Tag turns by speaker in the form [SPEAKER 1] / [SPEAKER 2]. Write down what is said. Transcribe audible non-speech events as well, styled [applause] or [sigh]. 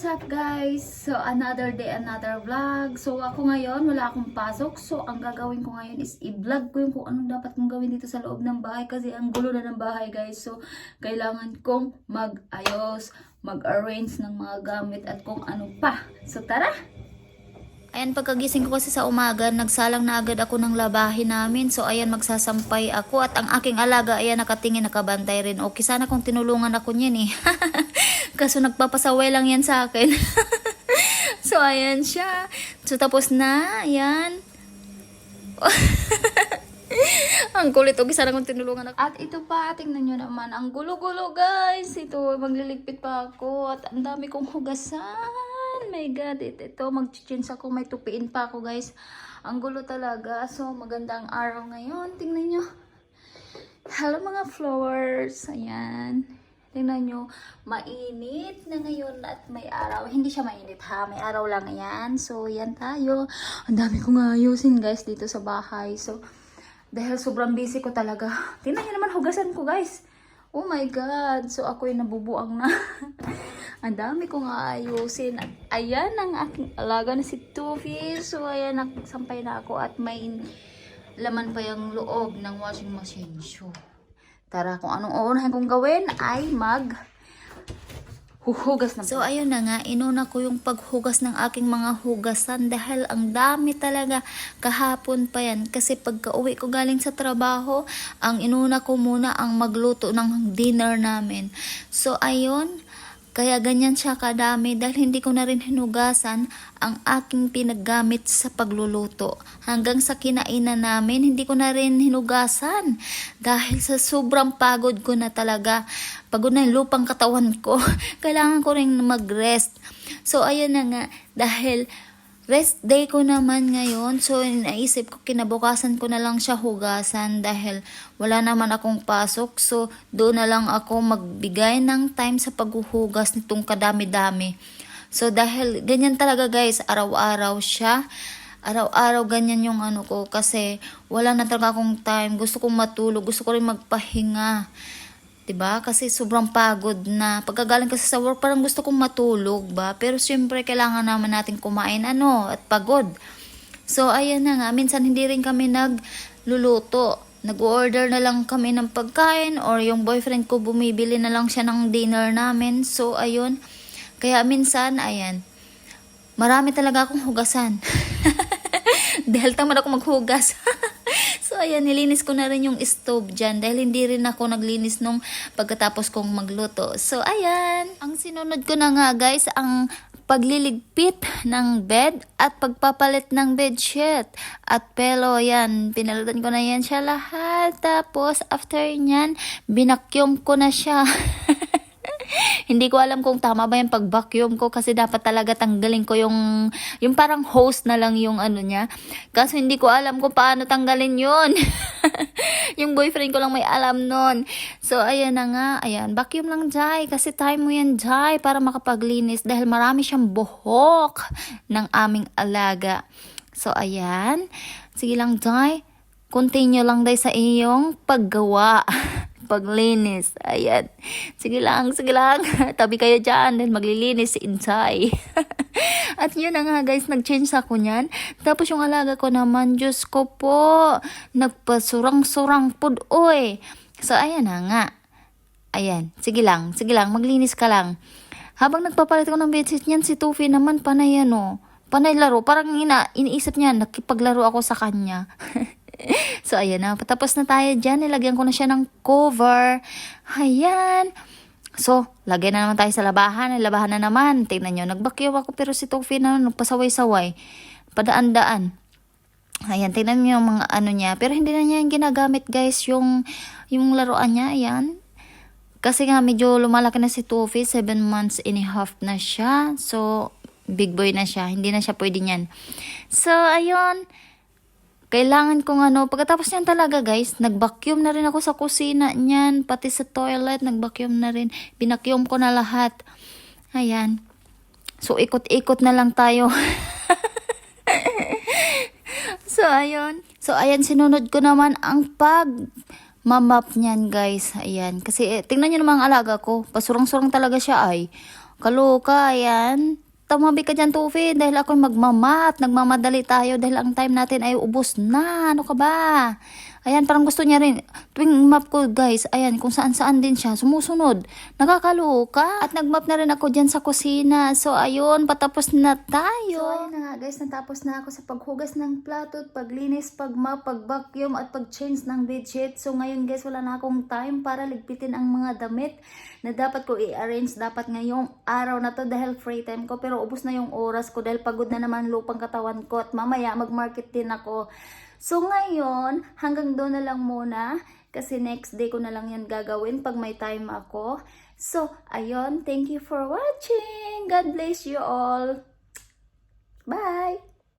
[SPEAKER 1] what's up guys? So, another day, another vlog. So, ako ngayon, wala akong pasok. So, ang gagawin ko ngayon is i-vlog ko yung kung anong dapat kong gawin dito sa loob ng bahay. Kasi ang gulo na ng bahay guys. So, kailangan kong mag-ayos, mag-arrange ng mga gamit at kung ano pa. So, tara! Ayan, pagkagising ko kasi sa umaga, nagsalang na agad ako ng labahin namin. So, ayan, magsasampay ako. At ang aking alaga, ayan, nakatingin, nakabantay rin. Okay, sana kung tinulungan ako niyan eh. [laughs] Kaso nagpapasaway lang yan sa akin. [laughs] so, ayan siya. So, tapos na, ayan. [laughs] ang kulit. Okay, sana kung tinulungan ako. At ito pa, tingnan nyo naman. Ang gulo-gulo, guys. Ito, magliligpit pa ako. At ang dami kong hugasan. My God, ito, ito mag-change ako. May tupiin pa ako, guys. Ang gulo talaga. So, magandang araw ngayon. Tingnan nyo. Hello, mga flowers. Ayan. Tingnan nyo, mainit na ngayon at may araw. Hindi siya mainit ha, may araw lang yan. So, yan tayo. Ang dami kong ayusin guys dito sa bahay. So, dahil sobrang busy ko talaga. Tingnan nyo naman hugasan ko guys. Oh my God. So, ako'y nabubuang na. [laughs] ang dami kong ayusin. At ayan ang aking alaga na si Tufi. So, ayan, nagsampay na ako at may laman pa yung loob ng washing machine. So, Tara, kung anong uunahin kong gawin ay mag huhugas ng So, ayun na nga, inuna ko yung paghugas ng aking mga hugasan dahil ang dami talaga kahapon pa yan. Kasi pagka uwi ko galing sa trabaho, ang inuna ko muna ang magluto ng dinner namin. So, ayun, kaya ganyan siya kadami dahil hindi ko na rin hinugasan ang aking pinaggamit sa pagluluto. Hanggang sa kinainan namin, hindi ko na rin hinugasan dahil sa sobrang pagod ko na talaga. Pagod na lupang katawan ko. [laughs] Kailangan ko rin mag-rest. So, ayun na nga, dahil rest day ko naman ngayon. So, naisip ko, kinabukasan ko na lang siya hugasan dahil wala naman akong pasok. So, doon na lang ako magbigay ng time sa paghuhugas nitong kadami-dami. So, dahil ganyan talaga guys, araw-araw siya. Araw-araw ganyan yung ano ko kasi wala na talaga akong time. Gusto kong matulog, gusto ko rin magpahinga. 'Di ba? Kasi sobrang pagod na. Pagkagaling kasi sa work, parang gusto kong matulog ba? Pero syempre, kailangan naman natin kumain ano, at pagod. So, ayan na nga. Minsan, hindi rin kami nagluluto. Nag-order na lang kami ng pagkain or yung boyfriend ko bumibili na lang siya ng dinner namin. So, ayun. Kaya minsan, ayan, marami talaga akong hugasan. [laughs] dahil tamad ako maghugas. [laughs] ayan, nilinis ko na rin yung stove dyan dahil hindi rin ako naglinis nung pagkatapos kong magluto. So, ayan. Ang sinunod ko na nga, guys, ang pagliligpit ng bed at pagpapalit ng bedsheet at pelo yan pinalitan ko na yan siya lahat tapos after nyan binakyum ko na siya [laughs] [laughs] Hindi ko alam kung tama ba yung pag-vacuum ko kasi dapat talaga tanggalin ko yung yung parang hose na lang yung ano niya. Kaso hindi ko alam kung paano tanggalin yun. [laughs] yung boyfriend ko lang may alam nun. So, ayan na nga. Ayan, vacuum lang, Jai. Kasi time mo yan, Jai, para makapaglinis dahil marami siyang buhok ng aming alaga. So, ayan. Sige lang, Jai. Continue lang day sa iyong paggawa. [laughs] paglinis. Ayan. Sige lang, sige lang. [laughs] Tabi kayo dyan. Then maglilinis si Insay. [laughs] At yun na nga guys, nag-change ako niyan. Tapos yung alaga ko naman, Diyos ko po, nagpasurang-surang pod, oy. So, ayan na nga. Ayan, sige lang, sige lang, maglinis ka lang. Habang nagpapalit ko ng bedsheet niyan, si Tufi naman panay ano, panay laro. Parang ina, iniisip niya, nakipaglaro ako sa kanya. [laughs] [laughs] so, ayan na. Patapos na tayo dyan. Nilagyan ko na siya ng cover. Ayan. So, lagyan na naman tayo sa labahan. Labahan na naman. Tingnan nyo, nagbakyaw ako pero si Tofi na nagpasaway-saway. Padaan-daan. Ayan, tingnan nyo yung mga ano niya. Pero hindi na niya yung ginagamit guys. Yung, yung laruan niya, ayan. Kasi nga medyo lumalaki na si Tofi. 7 months and a half na siya. So, big boy na siya. Hindi na siya pwede niyan. So, ayun kailangan kong ano, pagkatapos niyan talaga guys, nag-vacuum na rin ako sa kusina niyan, pati sa toilet, nag-vacuum na rin. Binacuum ko na lahat. Ayan. So, ikot-ikot na lang tayo. [laughs] so, ayun. So, ayan, sinunod ko naman ang pag mamap niyan guys. Ayan. Kasi, eh, tingnan nyo naman ang alaga ko. Pasurang-surang talaga siya ay. Kaloka, ayan. Tumabi ka dyan, Tufi, dahil ako magmamap. Nagmamadali tayo dahil ang time natin ay ubos na. Ano ka ba? Ayan, parang gusto niya rin. Tuwing map ko, guys, ayan, kung saan-saan din siya, sumusunod. Nakakaloka. At nagmap na rin ako dyan sa kusina. So, ayun, patapos na tayo. So, ayun na nga, guys, natapos na ako sa paghugas ng plato, at paglinis, pagmap, pag-vacuum, at pag-change ng bedsheet. So, ngayon, guys, wala na akong time para ligpitin ang mga damit na dapat ko i-arrange dapat ngayong araw na to dahil free time ko. Pero, ubos na yung oras ko dahil pagod na naman lupang katawan ko at mamaya mag-market din ako. So ngayon, hanggang doon na lang muna kasi next day ko na lang yan gagawin pag may time ako. So, ayun, thank you for watching. God bless you all. Bye!